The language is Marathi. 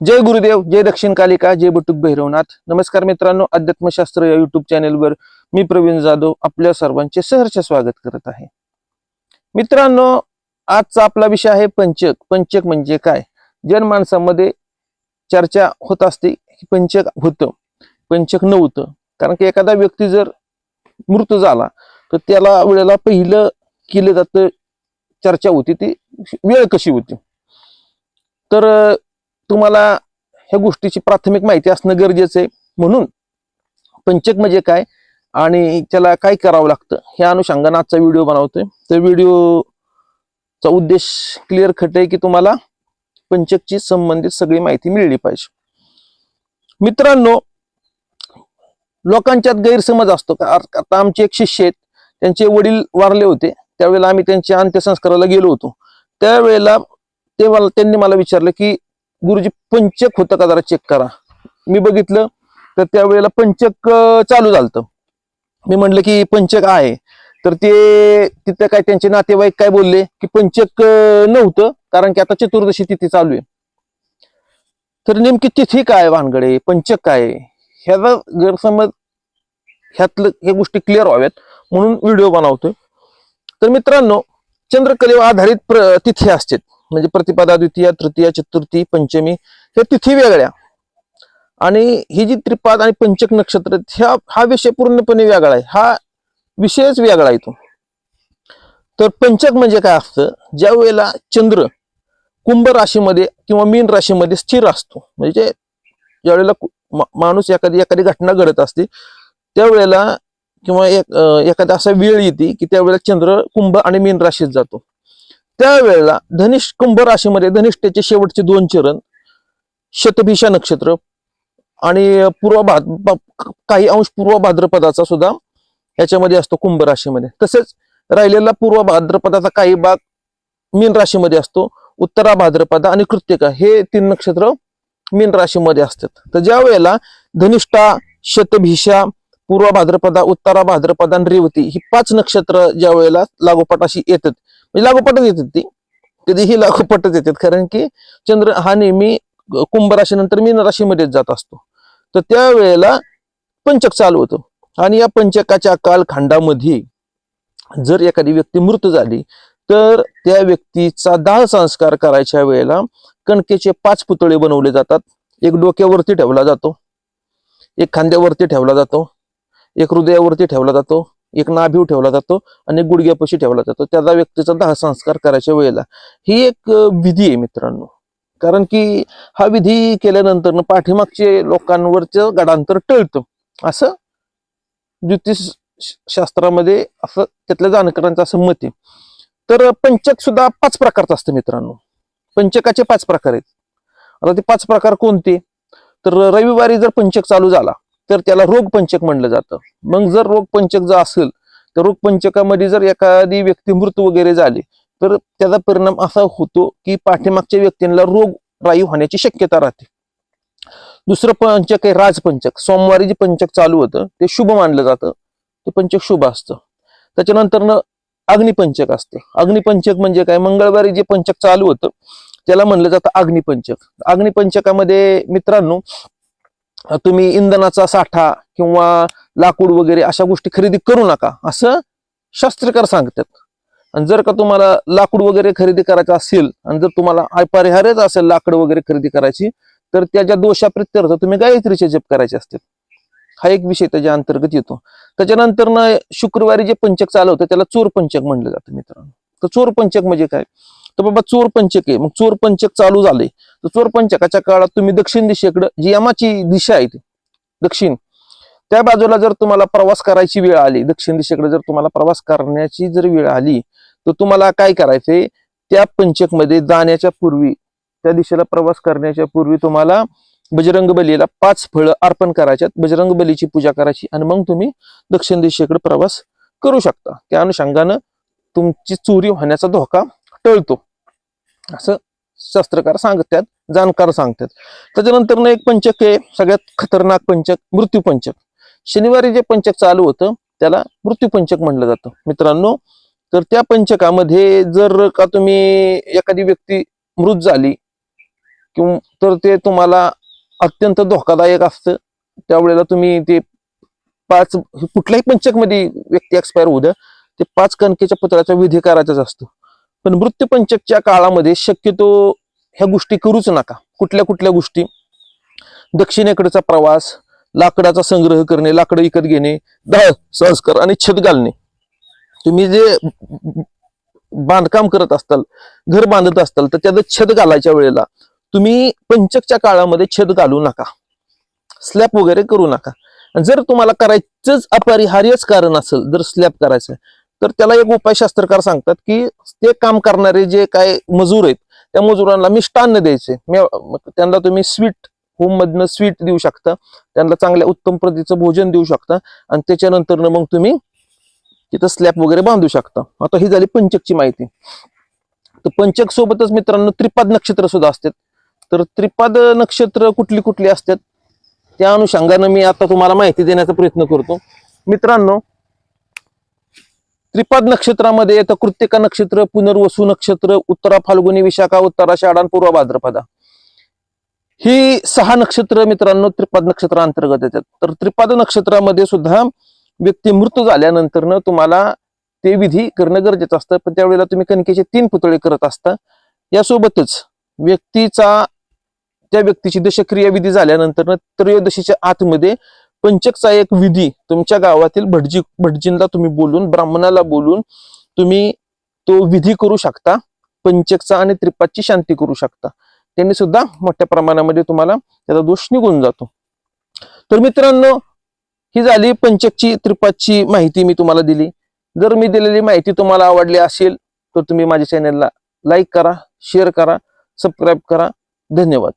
जय गुरुदेव जय दक्षिण कालिका जय बटुक भैरवनाथ. नमस्कार मित्रांनो अध्यात्मशास्त्र या युट्यूब चॅनेलवर मी प्रवीण जाधव आपल्या सर्वांचे सहर्ष स्वागत करत आहे. मित्रांनो आजचा आपला विषय आहे पंचक. पंचक म्हणजे काय? जनमानसामध्ये चर्चा होत असते की पंचक होतं पंचक नव्हतं. कारण की एखादा व्यक्ती जर मृत झाला तर त्याला वेळेला पहिलं केलं जातं चर्चा होती ती वेळ कशी होती? तर तुम्हाला ह्या गोष्टीची प्राथमिक माहिती असणं गरजेचं आहे. म्हणून पंचक म्हणजे काय आणि त्याला काय करावं लागतं ह्या अनुषंगाने आजचा व्हिडिओ बनवतोय. तर व्हिडिओचा उद्देश क्लिअर खट आहे की तुम्हाला पंचकची संबंधित सगळी माहिती मिळली पाहिजे. मित्रांनो लोकांच्यात गैरसमज असतो का? आता आमचे एक शिष्य आहेत त्यांचे वडील वारले होते. त्यावेळेला आम्ही त्यांच्या अंत्यसंस्काराला गेलो होतो. त्यावेळेला ते मला त्यांनी मला विचारलं की गुरुजी पंचक होतं का जरा चेक करा. मी बघितलं तर त्यावेळेला पंचक चालू झालं मी म्हणलं की पंचक आहे. तर ते तिथं काय त्यांचे नातेवाईक काय बोलले की पंचक नव्हतं कारण की आता चतुर्दशी तिथी चालू आहे. तर नेमकी तिथी काय भानगडे? पंचक काय ह्याचा गैरसमज ह्यातलं ह्या गोष्टी क्लिअर व्हाव्यात. म्हणून व्हिडिओ बनवतोय. तर मित्रांनो चंद्रकलेवर आधारित प्र- तिथी असतात. म्हणजे प्रतिपदा द्वितीय तृतीय चतुर्थी पंचमी ह्या तिथी वेगळ्या. आणि ही जी त्रिपाद आणि पंचक नक्षत्र ह्या हा विषय पूर्णपणे वेगळा आहे. हा विषयच वेगळा आहे तो तर पंचक म्हणजे काय असतं? ज्या वेळेला चंद्र कुंभ राशीमध्ये किंवा मीन राशीमध्ये स्थिर असतो म्हणजे ज्या वेळेला माणूस एखादी एखादी घटना घडत असते त्यावेळेला किंवा एक एखादा असा वेळ येते की त्यावेळेला चंद्र कुंभ आणि मीन राशीत जातो. त्यावेळेला धनिष्ठ कुंभ राशीमध्ये धनिष्ठेचे शेवटचे दोन चरण शतभिषा नक्षत्र आणि पूर्व भाद काही अंश पूर्व भाद्रपदाचा सुद्धा याच्यामध्ये असतो कुंभ राशीमध्ये. तसेच राहिलेला पूर्व भाद्रपदाचा काही भाग मीन राशीमध्ये असतो उत्तरा भाद्रपदा आणि कृत्तिका हे तीन नक्षत्र मीन राशीमध्ये असतात. तर ज्या वेळेला धनिष्ठा शतभिषा पूर्व भाद्रपदा उत्तरा भाद्रपदा आणि रेवती ही पाच नक्षत्र ज्या वेळेला लागोपाटाशी येतात. म्हणजे लागोपाठच येतात ती. कधीही लागोपाठच येतात. कारण की चंद्र हा नेहमी कुंभ राशीनंतर मीन राशीमध्येच जात असतो. तर त्यावेळेला पंचक चालू होतो. आणि या पंचकाच्या कालखंडामध्ये जर एखादी व्यक्ती मृत झाली तर त्या व्यक्तीचा दाह संस्कार करायच्या वेळेला कणकेचे पाच पुतळे बनवले जातात. एक डोक्यावरती ठेवला जातो. एक खांद्यावरती ठेवला जातो. एक हृदयावरती ठेवला जातो एक नाभीव ठेवला जातो आणि गुडघ्यापाशी ठेवला जातो. त्याचा व्यक्तीचा दाह संस्कार करायच्या वेळेला. ही एक विधी आहे मित्रांनो. कारण की हा विधी केल्यानंतर पाठीमागचे लोकांवरचं गडांतर टळतं. असं ज्योतिष शास्त्रामध्ये असं त्यातल्या जाणकारांचं असं मत आहे. तर पंचक सुद्धा पाच प्रकारचं असतं मित्रांनो. पंचकाचे पाच प्रकार आहेत. आता ते पाच प्रकार कोणते? तर रविवारी जर पंचक चालू झाला तर त्याला रोगपंचक म्हणलं जातं. मग जर रोगपंचक जर असेल तर रोगपंचकामध्ये जर एखादी व्यक्ती मृत वगैरे झाली तर त्याचा परिणाम असा होतो की पाठीमागच्या व्यक्तींना रोग रायू होण्याची शक्यता राहते. दुसरं पंचक आहे राजपंचक. सोमवारी जे पंचक चालू होतं ते शुभ मानलं जातं. ते पंचक शुभ असतं. त्याच्यानंतर अग्निपंचक असतं. अग्निपंचक म्हणजे काय? मंगळवारी जे पंचक चालू होतं त्याला म्हणलं जातं अग्निपंचक. अग्निपंचकामध्ये मित्रांनो तुम्ही इंधनाचा साठा किंवा लाकूड वगैरे अशा गोष्टी खरेदी करू नका असं शास्त्रकार सांगतात. आणि जर का तुम्हाला लाकूड वगैरे खरेदी करायचं असेल आणि जर तुम्हाला अपरिहार्यच असेल लाकड वगैरे खरेदी करायची तर त्याच्या दोषाप्रित्यर्थ तुम्ही गायत्रीचे जप करायचे असतील. हा एक विषय त्याच्या अंतर्गत येतो. त्याच्यानंतर ना शुक्रवारी जे पंचक चालवतं त्याला चोर पंचक म्हणलं जातं मित्रांनो. तर चोर पंचक म्हणजे काय? तर बाबा चोर पंचक आहे. मग चोर पंचक चालू झाले. तर चोरपंचकाच्या काळात तुम्ही दक्षिण दिशेकडे जी यमाची दिशा आहे ती दक्षिण. त्या बाजूला जर तुम्हाला प्रवास करायची वेळ आली दक्षिण दिशेकडे जर तुम्हाला प्रवास करण्याची जर वेळ आली तर तुम्हाला काय करायचंय? त्या पंचकमध्ये जाण्याच्या पूर्वी त्या दिशेला प्रवास करण्याच्या पूर्वी तुम्हाला बजरंग बलीला पाच फळं अर्पण करायच्यात. बजरंग बलीची पूजा करायची आणि मग तुम्ही दक्षिण दिशेकडे प्रवास करू शकता. त्या अनुषंगानं तुमची चोरी होण्याचा धोका टळतो. असं शास्त्रकार सांगतात जाणकार सांगतात त्याच्यानंतर एक पंचक आहे सगळ्यात खतरनाक पंचक मृत्यू पंचक. शनिवारी जे पंचक चालू होतं त्याला मृत्यू पंचक म्हणलं जातं. मित्रांनो तर त्या पंचकामध्ये जर का तुम्ही एखादी व्यक्ती मृत झाली किंवा तर ते तुम्हाला अत्यंत धोकादायक असतं. त्यावेळेला तुम्ही ते पाच कुठल्याही पंचकमध्ये व्यक्ती एक्सपायर होऊ द्या ते पाच कणकेच्या पुतळ्याच्या विधी करायचाच असतो. पण मृत्यूपंचकच्या काळामध्ये शक्यतो ह्या गोष्टी करूच नका. कुठल्या कुठल्या गोष्टी? दक्षिणेकडचा प्रवास लाकडाचा संग्रह करणे लाकडं विकत घेणे दाह संस्कार आणि छत घालणे. तुम्ही जे बांधकाम करत असताल घर बांधत असताल तर त्याचं छत घालायच्या वेळेला तुम्ही पंचकच्या काळामध्ये छत घालू नका. स्लॅब वगैरे करू नका. जर तुम्हाला करायचंच अपरिहार्यच कारण असेल जर स्लॅब करायचं तर त्याला एक उपाय शास्त्रकार सांगतात की ते काम करणारे जे काय मजूर आहेत त्या मजुरांना मिष्टान्न द्यायचे. त्यांना तुम्ही स्वीट होम मधनं स्वीट देऊ शकता. त्यांना चांगल्या उत्तम प्रतीचं भोजन देऊ शकता. आणि त्याच्यानंतर मग तुम्ही तिथं स्लॅब वगैरे बांधू शकता. आता ही झाली पंचकची माहिती. तर पंचक सोबतच मित्रांनो त्रिपाद नक्षत्र सुद्धा असतात. तर त्रिपाद नक्षत्र कुठली कुठली असतात? त्या अनुषंगानं मी आता तुम्हाला माहिती देण्याचा प्रयत्न करतो. मित्रांनो त्रिपाद नक्षत्रामध्ये येतं कृत्यका नक्षत्र पुनर्वसू नक्षत्र उत्तरा फाल्गुनी विशाखा उत्तरा शाडान पूर्व भाद्रपदा. ही सहा नक्षत्र मित्रांनो त्रिपाद नक्षत्रांतर्गत येतात. तर त्रिपाद नक्षत्रामध्ये सुद्धा व्यक्ती मृत झाल्यानंतर तुम्हाला ते विधी करणं गरजेचं असतं. पण त्यावेळेला तुम्ही कणकेचे तीन पुतळे करत असता. यासोबतच व्यक्तीचा त्या व्यक्तीची दशक्रिया विधी झाल्यानंतर त्रयोदशीच्या आतमध्ये पंचकचा एक विधी तुमच्या गावातील भटजी भटजींना तुम्ही बोलून ब्राह्मणाला बोलून तुम्ही तो विधी करू शकता. पंचकचा आणि त्रिपादची शांती करू शकता. त्यांनी सुद्धा मोठ्या प्रमाणामध्ये तुम्हाला त्याचा दोष निघून जातो. तर मित्रांनो ही झाली पंचकची त्रिपाची माहिती मी तुम्हाला दिली. जर मी दिलेली माहिती तुम्हाला आवडली असेल तर तुम्ही माझ्या चॅनलला लाईक करा शेअर करा सबस्क्राईब करा. धन्यवाद.